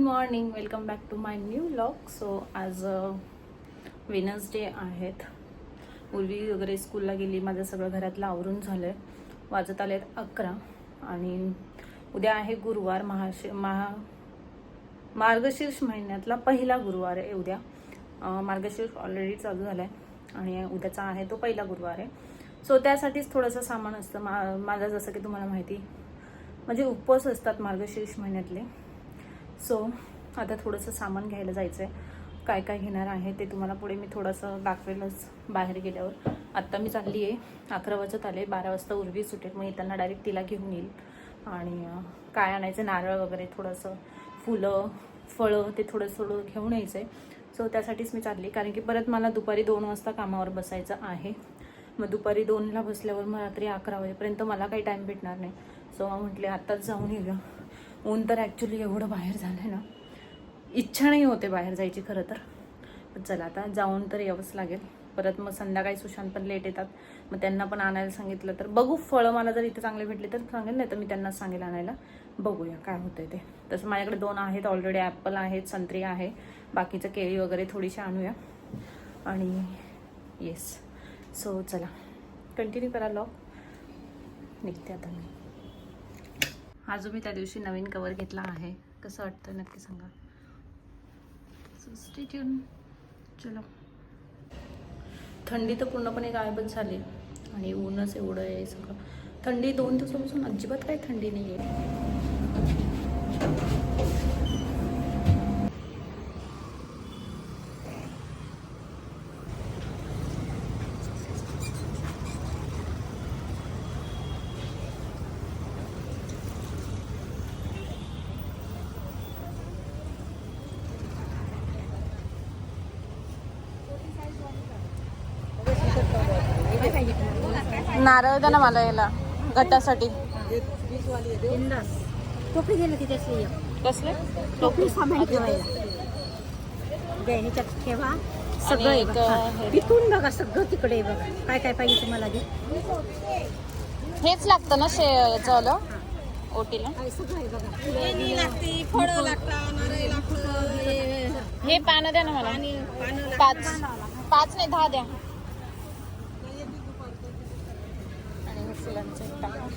Good morning welcome back to my new blog so आज Wednesday आहेत. पूर्वी वगैरे स्कूलला गेली. माझं सगळं घरातलं आवरून झालं आहे वाजत आले आहेत अकरा. आणि उद्या आहे गुरुवार. महाशि महा मार्गशीर्ष महिन्यातला पहिला गुरुवार आहे उद्या. मार्गशीर्ष ऑलरेडी चालू झाला आहे आणि उद्याचा आहे तो पहिला गुरुवार आहे. सो त्यासाठीच थोडंसं सामान असतं. मा माझं जसं की तुम्हाला माहिती. म्हणजे उपवास असतात मार्गशीर्ष महिन्यातले. सो आता थोडंसं सामान घ्यायला जायचं आहे काय काय घेणार आहे ते तुम्हाला पुढे मी थोडंसं दाखवेलच बाहेर गेल्यावर. आत्ता मी चालली आहे अकरा वाजत आले बारा वाजता उर्वी सुटेल. मग येताना डायरेक्ट तिला घेऊन येईल. आणि काय आणायचं नारळ वगैरे थोडंसं फुलं फळं ते थोडं थोडं घेऊन यायचं आहे सो त्यासाठीच मी चालली. कारण की परत मला दुपारी दोन वाजता कामावर बसायचं आहे. मग दुपारी दोनला बसल्यावर मग रात्री अकरा वाजेपर्यंत मला काही टाईम भेटणार नाही. सो मग म्हटले आत्ताच जाऊन येऊया. ऊन तर ॲक्च्युली एवढं बाहेर झालं आहे ना. इच्छा नाही होते बाहेर जायची खरं तर. चला आता जाऊन तर यावंच लागेल. परत मग संध्याकाळी सुशांत पण लेट येतात. मग त्यांना पण आणायला सांगितलं तर बघू फळं मला जर इथे चांगले भेटले तर सांगेल नाही तर मी त्यांना सांगेल आणायला. बघूया काय होतंय ते. तसं माझ्याकडे दोन आहेत ऑलरेडी ॲपल आहेत संत्री आहे. बाकीचं केळी वगैरे थोडीशी आणूया. आणि येस सो चला. कंटिन्यू करा लॉक निघते आता मी. हा जो मी त्या दिवशी नवीन कवर घेतला आहे कसं वाटतं नक्की सांगा. So stay tuned. चलो. थंडी तर पूर्णपणे गायबच झाली. आणि ऊनच एवढं आहे सगळं. थंडी दोन दिवसापासून अजिबात काही थंडी नाही आहे नारळ द्या ना मला याला गटासाठी टोपी गेली ती त्याची कसले? टोपी सामान ठेवायला. गॅनीच्यात ठेवा. सगळं एक, बघा. हे- तिथून बघा सगळं तिकडे आहे बघा. काय काय पाहिजे तुम्हाला घे हेच लागतं ना शे याचं ओटीला? सगळं आहे बघा. हे पानं द्या ना मला. पाच. पाच नाही दहा द्या आणि हे फुलांचं एक टाका.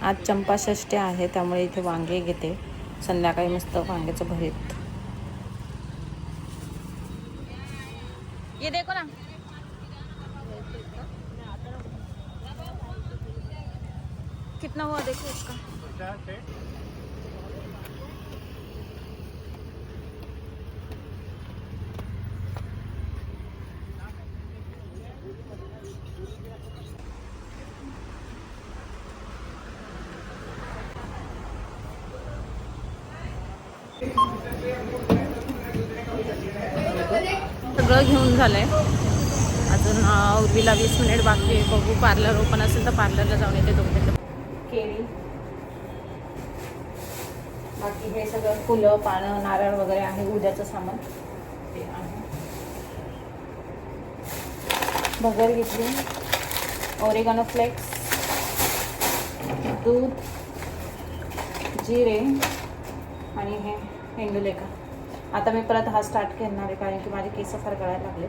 आज चंपाषष्ठी आहे त्यामुळे इथे वांगे घेते संध्याकाळी मस्त वांग्याचं भरीत ये देखो ना। कितना हुआ देखो इसका। सगळं घेऊन झालं आहे अजून उर्वीला वीस मिनिट बाकी बघू पार्लर ओपन असेल तर पार्लरला जाऊन येते दोन मिनिटं केळी बाकी हे सगळं फुलं पानं नारळ वगैरे आहे उद्याचं सामान. ते आहे. भगर घेतली. ओरेगानो फ्लेक्स दूध. जिरे. आणि हे हेंडुलेका आता मी परत हा स्टार्ट करणार आहे कारण की माझे केस फार गळायला लागले.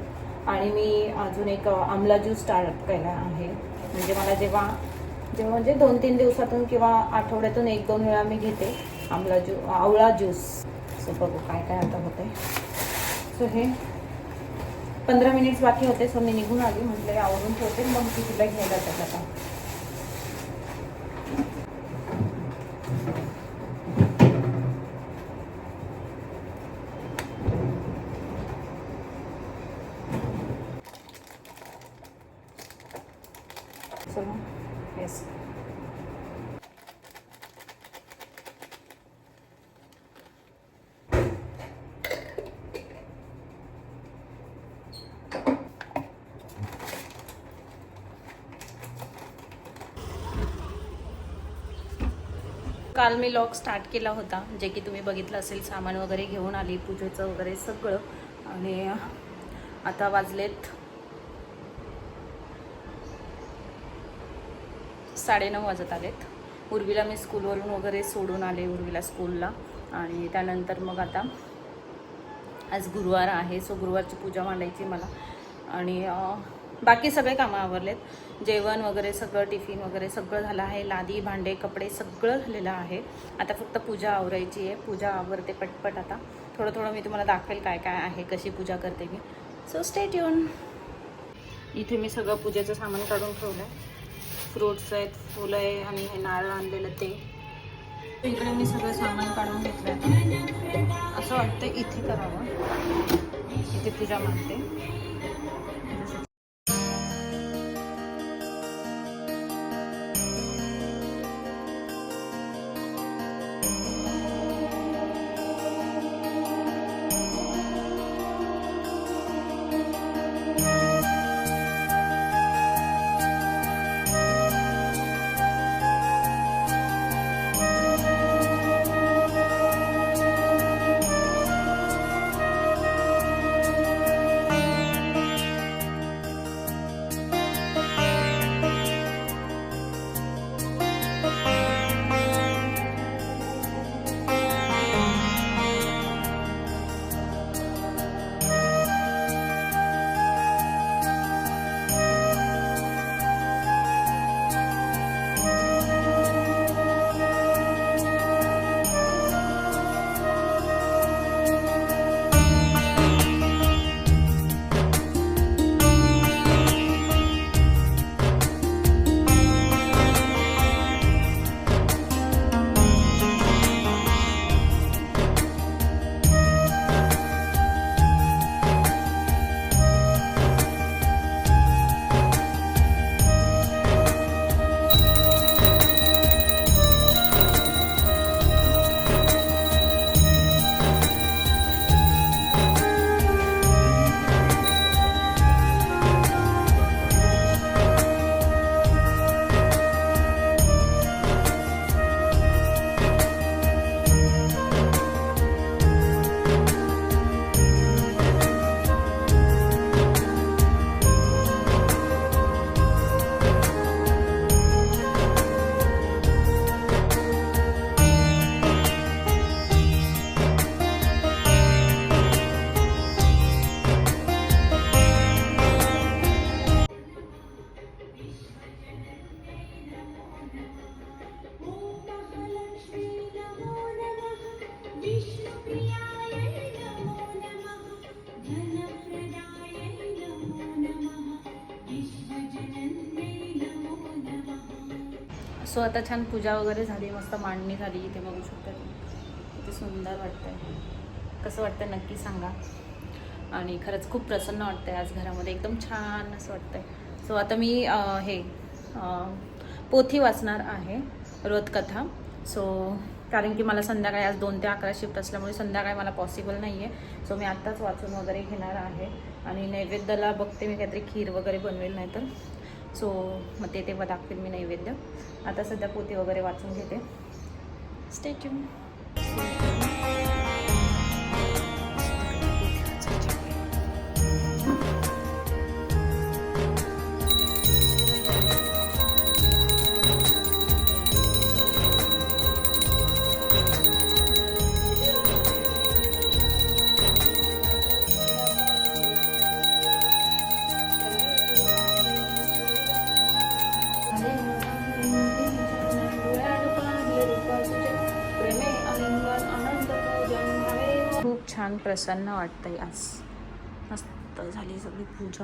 आणि मी अजून एक आमला ज्यूस स्टार्ट केला आहे. म्हणजे मला जेव्हा जेव्हा म्हणजे दोन तीन दिवसातून किंवा आठवड्यातून एक दोन वेळा मी घेते आमला ज्यू आवळा ज्यूस सो बघू काय काय आता होते सो हे पंधरा मिनिट्स बाकी होते सो मी निघून आली. म्हटलं आवरून ठेवते मग ती तिला घ्यायला जातात आता. येस काल मी लॉक स्टार्ट केला होता जे की तुम्ही बघितलं असेल सामान वगैरे घेऊन आली पूजेचं वगैरे सगळं. आणि आता वाजलेत साडेनऊ वाजत आलेत. उर्वीला मी स्कूलवरून वगैरे सोडून आले उर्वीला स्कूलला. आणि त्यानंतर मग आता आज गुरुवार आहे सो गुरुवारची पूजा मांडायची मला. आणि बाकी सगळे कामं आवरलेत. जेवण वगैरे सगळं टिफिन वगैरे सगळं झालं आहे. लादी भांडे कपडे सगळं झालेलं आहे. आता फक्त पूजा आवरायची आहे. पूजा आवरते पटपट आता. थोडं थोडं मी तुम्हाला दाखवेल काय काय आहे कशी पूजा करते मी. सो स्टेट येऊन इथे मी सगळं पूजेचं सामान काढून ठेवलं आहे फ्रुट्स आहेत फुलं आहे आणि हे नारळ आणलेलं ते. इकडे मी सगळं सामान काढून घेतलं आहे असं वाटतं इथे करावं. इथे पूजा मांडते सो आता छान पूजा वगैरे झाली मस्त मांडणी झाली इथे बघू शकता किती सुंदर वाटतंय. कसं वाटतं नक्की सांगा. आणि खरंच खूप प्रसन्न वाटतंय आज घरामध्ये. एकदम छान असं वाटतंय. सो आता मी हे पोथी वाचणार आहे रोजकथा. सो कारण की मला संध्याकाळी आज दोन ते अकरा शिफ्ट असल्यामुळे संध्याकाळी मला पॉसिबल नाही आहे सो मी आत्ताच वाचून वगैरे घेणार आहे. आणि नैवेद्याला बघते मी काहीतरी खीर वगैरे बनवेल नाही तर सो मग ते तेव्हा दाखवेल मी नैवेद्य. आता सध्या पोती वगैरे वाचून घेते. स्टॅच्यू खूप प्रसन्न वाटतंय आज. मस्त झाली सगळी पूजा.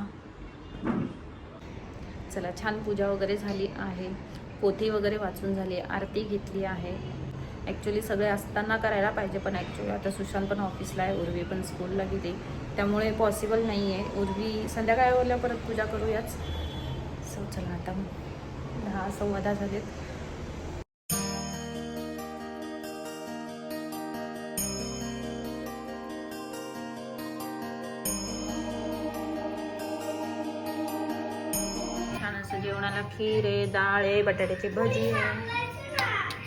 चला छान पूजा वगैरे झाली आहे. पोथी वगैरे वाचून झाली आरती घेतली आहे. ॲक्च्युली सगळे असताना करायला पाहिजे पण ॲक्च्युली आता सुशांत पण ऑफिसला आहे. उर्वी पण स्कूलला गेली. त्यामुळे पॉसिबल नाही आहे उर्वी संध्याकाळी वरल्या परत पूजा करूयाच. सो चला आता दहा सव्वा दहा झालेत. जेवणाला खीर आहे डाळ आहे बटाट्याची भजी आहे.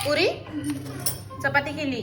पुरी? चपाती केली?